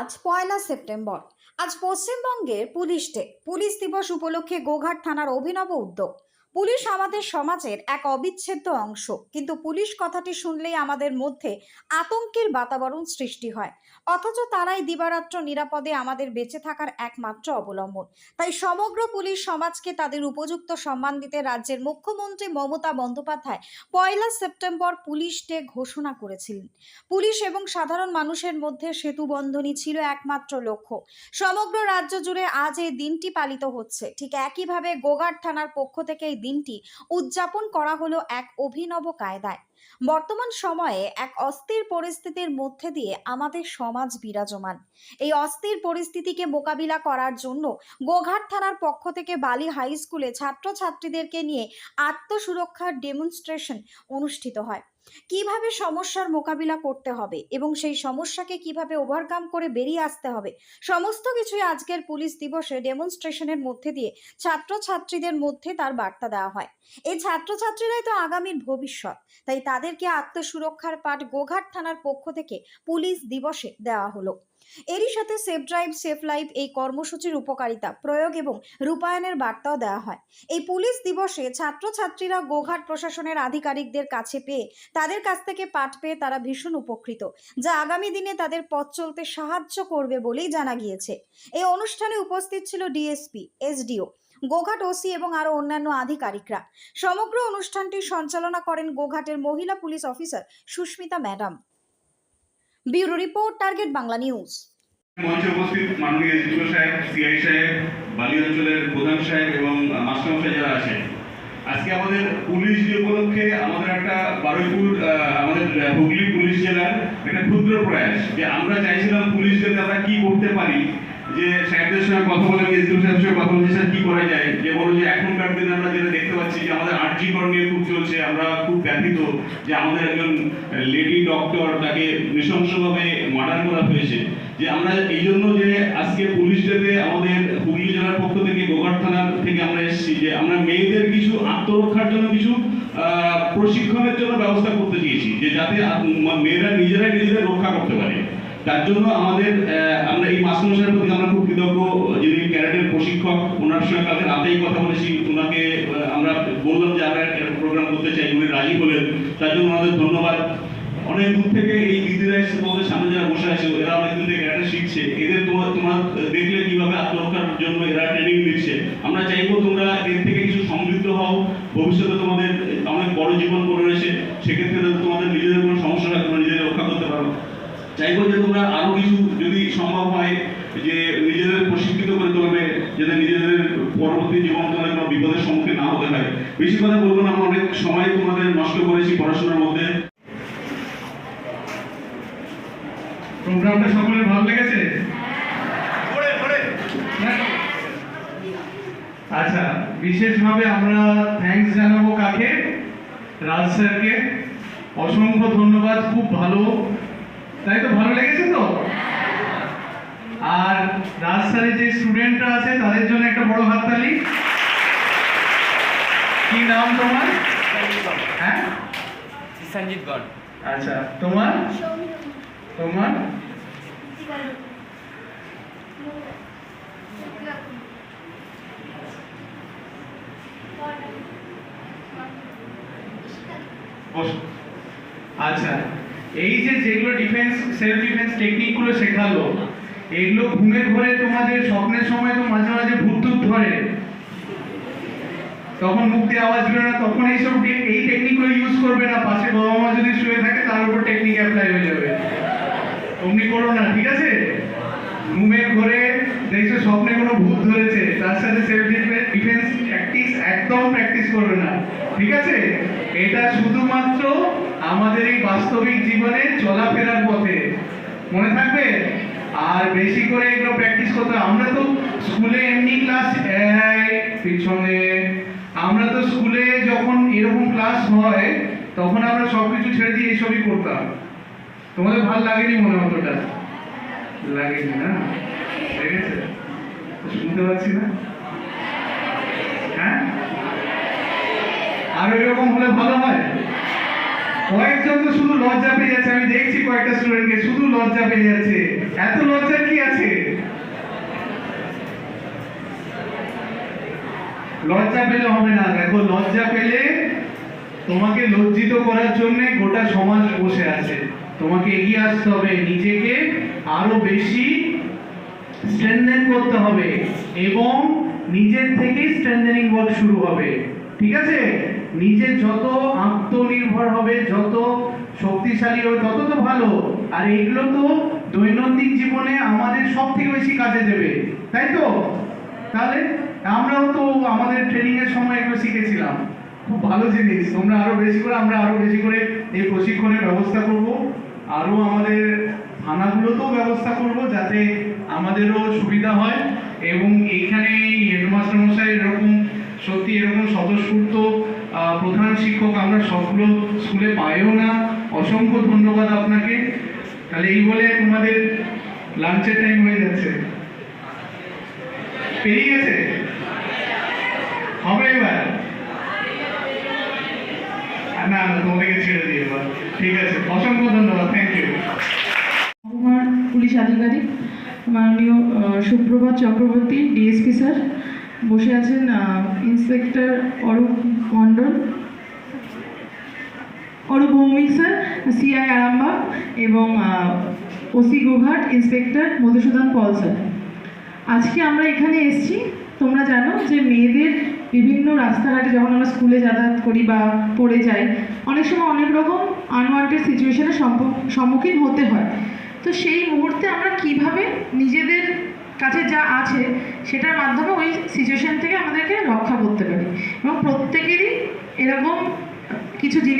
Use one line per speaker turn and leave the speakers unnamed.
আজ পয়লা সেপ্টেম্বর। আজ পশ্চিমবঙ্গের পুলিশ ডে পুলিশ দিবস উপলক্ষে গোঘাট থানার অভিনব উদ্যোগ। পুলিশ আমাদের সমাজের এক অবিচ্ছেদ্য অংশ। কিন্তু পুলিশ কথাটি শুনলেই আমাদের মধ্যে আতঙ্কের বাতাবরণ সৃষ্টি হয়। অথচ তারাই দিবারাত্র নিরাপদে আমাদের বেঁচে থাকার একমাত্র অবলম্বন। তাই সমগ্র পুলিশ সমাজকে তাদের উপযুক্ত সম্মান দিতে রাজ্যের মুখ্যমন্ত্রী মমতা বন্দ্যোপাধ্যায় পয়লা সেপ্টেম্বর পুলিশ ডে ঘোষণা করেছিলেন। পুলিশ এবং সাধারণ মানুষের মধ্যে সেতু বন্ধনী ছিল একমাত্র লক্ষ্য। সমগ্র রাজ্য জুড়ে আজ এই দিনটি পালিত হচ্ছে। ঠিক একইভাবে গোঘাট থানার পক্ষ থেকে দিনটি উদযাপন করা হলো এক অভিনব কায়দায়। বর্তমান সময়ে এক অস্থির পরিস্থিতির মধ্যে দিয়ে আমাদের সমাজ বিরাজমান। এই অস্থির পরিস্থিতিকে মোকাবিলা করার জন্য গোঘাট থানার পক্ষ থেকে বালি হাই স্কুলে ছাত্রছাত্রীদেরকে নিয়ে আত্মসুরক্ষার ডেমনস্ট্রেশন অনুষ্ঠিত হয়। কীভাবে সমস্যার মোকাবিলা করতে হবে এবং সেই সমস্যাকে কীভাবে ওভারকাম করে বেরিয়ে আসতে হবে, সমস্ত কিছুই আজকের পুলিশ দিবসে ডেমনস্ট্রেশনের মধ্যে দিয়ে ছাত্রছাত্রীদের মধ্যে তার বার্তা দেওয়া হয়। এই ছাত্রছাত্রীরাই তো আগামীর ভবিষ্যৎ, তাই তাদেরকে আত্মসুরক্ষার পাঠ গোঘাট থানার পক্ষ থেকে পুলিশ দিবসে দেওয়া হলো। এরই সাথে সেফ ড্রাইভ, সেফ লাইফ এই কর্মসূচির উপকারিতা, প্রয়োগ এবং রূপায়ণের বার্তাও দেওয়া হয়। এই পুলিশ দিবসে ছাত্রছাত্রীরা গোঘাট প্রশাসনের আধিকারিকদের কাছে পেয়ে তাদের কাছ থেকে পাঠ পেয়ে তারা ভীষণ উপকৃত, যা আগামী দিনে তাদের পথ চলতে সাহায্য করবে বলেই জানা গিয়েছে। এই অনুষ্ঠানে উপস্থিত ছিল ডিএসপি, এসডিও গোঘাট ওসি এবং আরও অন্যান্য আধিকারিকরা। সমগ্র অনুষ্ঠানটি সঞ্চালনা করেন গোঘাটের মহিলা police officer Susmita madam. Bureau report, target Bangla news.
মঞ্চে উপস্থিত মাননীয় এসডিও সাহেব, সিআই সাহেব, বালি অঞ্চলের প্রধান সাহেব এবং যারা আছে আজকে আমাদের পুলিশ ডে উপলক্ষে আমাদের একটা বারুইপুর আমাদের হুগলি পুলিশ জেলার একটা ক্ষুদ্র প্রয়াস যে আমরা চাইছিলাম পুলিশ ডেতে আমরা কি করতে পারি যে সাহেবদের সঙ্গে কথা বলে এসডিও সাহেবের সঙ্গে কথা বলছি, স্যার কি করা যায়? যে বলো যে এখনকার দিনে আমরা যেটা দেখতে পাচ্ছি যে আমাদের আর্জি নিয়ে খুব চলছে, আমরা খুব ব্যথিত যে আমাদের একজন লেডি ডক্টর তাকে নৃশংসভাবে মার্ডার করা হয়েছে। যে আমরা এই জন্য যে আজকে পুলিশ ডেতে আমাদের হুগলি জেলার পক্ষ থেকে, গোঘাট থানার থেকে আমরা এসেছি যে আমরা মেয়েদের কিছু আত্মরক্ষার জন্য কিছু প্রশিক্ষণের জন্য ব্যবস্থা করতে চেয়েছি, যে যাতে মেয়েরা নিজেরাই নিজেদের রক্ষা করতে পারে। তার জন্য আমাদের আমরা এই মাস্টারমশাইয়ের প্রতি আমরা খুব কৃতজ্ঞ। যিনি ক্যারেটের প্রশিক্ষক, ওনার সঙ্গে কালকে রাতেই কথা বলেছি। ওনাকে আমরা বললাম যে আমরা প্রোগ্রাম করতে চাই, উনি রাজি হলেন। তার জন্য ওনাদের ধন্যবাদ। অনেক দূর থেকে এই দিদিরা এসে তোমাদের সামনে যারা বসে আছে এরা অনেক দূর থেকে এটা শিখছে। এদের তোমার তোমার দেখলে কীভাবে আত্মরক্ষার জন্য এরা ট্রেনিং নিচ্ছে। আমরা চাইব তোমরা এর থেকে কিছু সমৃদ্ধ হও। ভবিষ্যতে তোমাদের অনেক বড় জীবন করে রয়েছে। সেক্ষেত্রে তোমাদের নিজেদের কোনো সমস্যা হয় তোমরা নিজেদের রক্ষা করতে পারো চাইব যে তোমরা আরও কিছু যদি সম্ভব হয় যে নিজেদের প্রশিক্ষিত করে তোলবে যাতে নিজেদের পরবর্তী জীবন তোমাদের কোনো বিপদের সম্মুখীন না হতে হয়। বেশি কথা বলব না আমরা অনেক সময় তোমাদের নষ্ট করেছি পড়াশোনার মধ্যে।
প্রোগ্রামটা সকলের ভালো লেগেছে? হ্যাঁ? আচ্ছা বিশেষভাবে আমরা থ্যাঙ্কস জানাব কাকে? রাজ স্যারকে। অসংখ্য ধন্যবাদ খুব ভালো। তাই তো ভালো লেগেছে তো? আর রাজ স্যারের যে স্টুডেন্টরা আছে তাদের জন্য একটা বড় হাততালি। কি নাম তোমার? হ্যাঁ?
সঞ্জিত গড।
আচ্ছা তোমার? তোমার। আচ্ছা এই যে যেগুলো ডিফেন্স সেলফ ডিফেন্স টেকনিকগুলো শেখালো, এগুলো ঘুমে ঘরে তোমাদের স্বপ্নের সময় তো মাঝে মাঝে ভূত টুত ধরে। তখন মুক্তি আওয়াজ বেরো না, তখন এইসব এই টেকনিকগুলো ইউজ করবে না, পাশে বাবা মা যদি শুয়ে থাকে, তার উপর টেকনিক অ্যাপ্লাই হয়ে যাবে। অমনি করো না, ঠিক আছে? ঘুমের ঘরে দেখছ স্বপ্নে কোনো ভূত ধরেছে, তার সাথে সেলফ ডিফেন্স প্র্যাকটিস একদম প্র্যাকটিস করবে না, ঠিক আছে? এটা শুধুমাত্র আমাদের এই বাস্তবিক জীবনে চলাফেরার পথে। মনে থাকবে? আর বেশি করে এগুলো প্র্যাকটিস করতে আমরা তো স্কুলে এমনি ক্লাস পিছনে। আমরা তো স্কুলে যখন এরকম ক্লাস হয়, তখন আমরা সবকিছু ছেড়ে দিয়ে এইসবই করতাম। তোমাদের ভালো লাগেনি মনে অতটা? লাগেনি না? লেগেছে শুনতে পাচ্ছি না? হ্যাঁ? আর এরকম হলে ভালো হয়? কয়েকজন তো শুধু লজ্জা পেয়ে যাচ্ছে আমি দেখছি কয়েকটা স্টুডেন্টকে শুধু লজ্জা পেয়ে যাচ্ছে এত লজ্জা কি আছে? লজ্জা পেলে হবে না। দেখো, লজ্জা পেলে তোমাকে লজ্জিত করার জন্য গোটা সমাজ বসে আছে। তোমাকে এগিয়ে আসতে হবে, নিজেকে আরও বেশি স্ট্রেন্থেন করতে হবে এবং নিজের থেকে স্ট্রেন্থেনিং ওয়ার্ক শুরু হবে। ঠিক আছে? নিজে যত আত্ম শক্তিশালী তত তো ভালো, আর এগুলো তো দৈনন্দিন জীবনে আমাদের সব থেকে বেশি কাজে দেবে, তাই তো? তাহলে আমরাও তো আমাদের ট্রেনিং এর সময় এগুলো শিখেছিলাম। খুব ভালো জিনিস, তোমরা আরও বেশি করে, আমরা আরও বেশি করে এই প্রশিক্ষণের ব্যবস্থা করব। আরও আমাদের থানাগুলোতেও ব্যবস্থা করব যাতে আমাদেরও সুবিধা হয় এবং এখানে হেডমাস্টার মশাই এরকম, সত্যি এরকম স্বতঃস্ফূর্ত প্রধান শিক্ষক আমরা সবগুলো স্কুলে পাইও না। অসংখ্য ধন্যবাদ আপনাকে। তাহলে এই বলে তোমাদের লাঞ্চের টাইম হয়ে যাচ্ছে। পেরিয়ে গেছে? হবে এবার? না ছেড়ে দিই এবার। ঠিক আছে, অসংখ্য ধন্যবাদ থ্যাংক ইউ
আমার পুলিশ আধিকারিক, মাননীয় সুপ্রভাত চক্রবর্তী ডিএসপি স্যার বসে আছেন inspector Arup Mondal. Arup Bhowmik sir CI Arambagh এবং OC Goghat inspector Madhusudan Pal sir. আজকে আমরা এখানে এসেছি, তোমরা জানো যে মেয়েদের বিভিন্ন রাস্তাঘাটে যখন আমরা স্কুলে যাতায়াত করি বা পড়ে যাই, অনেক সময় অনেক রকম আনওয়ান্টেড সিচুয়েশনের সম্মুখীন হতে হয়। তো সেই মুহূর্তে আমরা কীভাবে নিজেদের কাছে যা আছে, সেটার মাধ্যমে ওই সিচুয়েশন থেকে আমাদেরকে রক্ষা করতে পারি? এবং প্রত্যেকেরই এরকম কিছু জিনিস